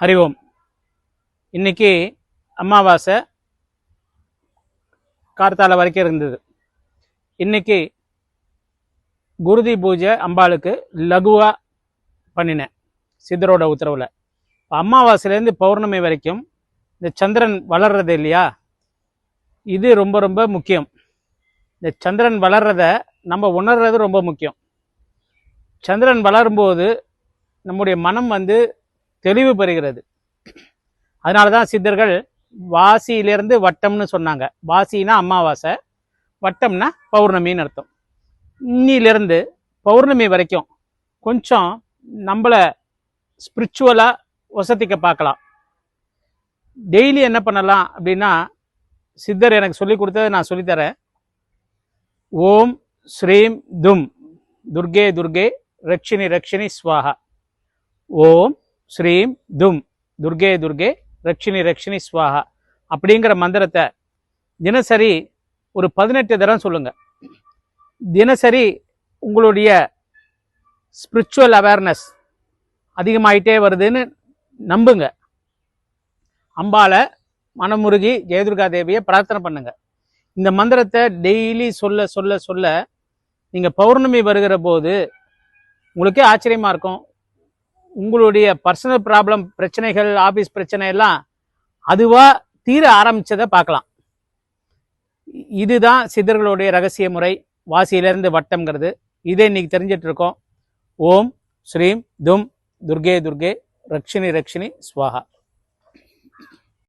ஹரி ஓம் இன்னைக்கு அமாவாசை கார்த்தால வரைக்கும் இருந்தது. இன்னைக்கு குருதி பூஜை அம்பாளுக்கு லகுவாக பண்ணினேன் சித்தரோட உத்தரவில். அமாவாசையிலேருந்து பௌர்ணமி வரைக்கும் இந்த சந்திரன் வளர்றது இல்லையா? இது ரொம்ப ரொம்ப முக்கியம். இந்த சந்திரன் வளர்றத நம்ம உணர்றது ரொம்ப முக்கியம். சந்திரன் வளரும்போது நம்முடைய மனம் வந்து தெளிவு பெறுகிறது. அதனால தான் சித்தர்கள் வாசியிலிருந்து வட்டம்னு சொன்னாங்க. வாசினா அமாவாசை வட்டம்னா பௌர்ணமின்னு அர்த்தம். இன்னிலிருந்து பௌர்ணமி வரைக்கும் கொஞ்சம் நம்மளை ஸ்பிரிச்சுவலாக வசதிக்க பார்க்கலாம். டெய்லி என்ன பண்ணலாம் அப்படின்னா சித்தர் எனக்கு சொல்லி கொடுத்ததை நான் சொல்லித்தரேன் ஓம் ஸ்ரீம் தும். துர்கே துர்கே ரக்ஷினி ரக்ஷினி ஸ்வாஹா. ஓம் ஸ்ரீம் தும். துர்கே துர்கே ரக்ஷினி ரக்ஷினி ஸ்வாஹா. அப்படிங்கிற மந்திரத்தை தினசரி ஒரு பதினெட்டு தரம் சொல்லுங்கள் தினசரி உங்களுடைய ஸ்பிரிச்சுவல் அவேர்னஸ் அதிகமாயிட்டே வருதுன்னு நம்புங்க. அம்பாவை மனமுருகி ஜெயதுர்கா தேவியை பிரார்த்தனை பண்ணுங்க. இந்த மந்திரத்தை டெய்லி சொல்ல சொல்ல சொல்ல நீங்கள் பௌர்ணமி வருகிற போது உங்களுக்கே ஆச்சரியமாக இருக்கும். உங்களுடைய பர்சனல் ப்ராப்ளம் பிரச்சனைகள் ஆஃபீஸ் பிரச்சனை எல்லாம் அதுவாக தீர ஆரம்பிச்சதை பார்க்கலாம். இதுதான் சித்தர்களுடைய ரகசிய முறை. வாசியிலிருந்து வட்டம்ங்கிறது. இதை இன்னைக்கு தெரிஞ்சிட்டு இருக்கோம். ஓம் ஸ்ரீம் தும் துர்கே துர்கே. ரக்ஷினி ரக்ஷினி ஸ்வாகா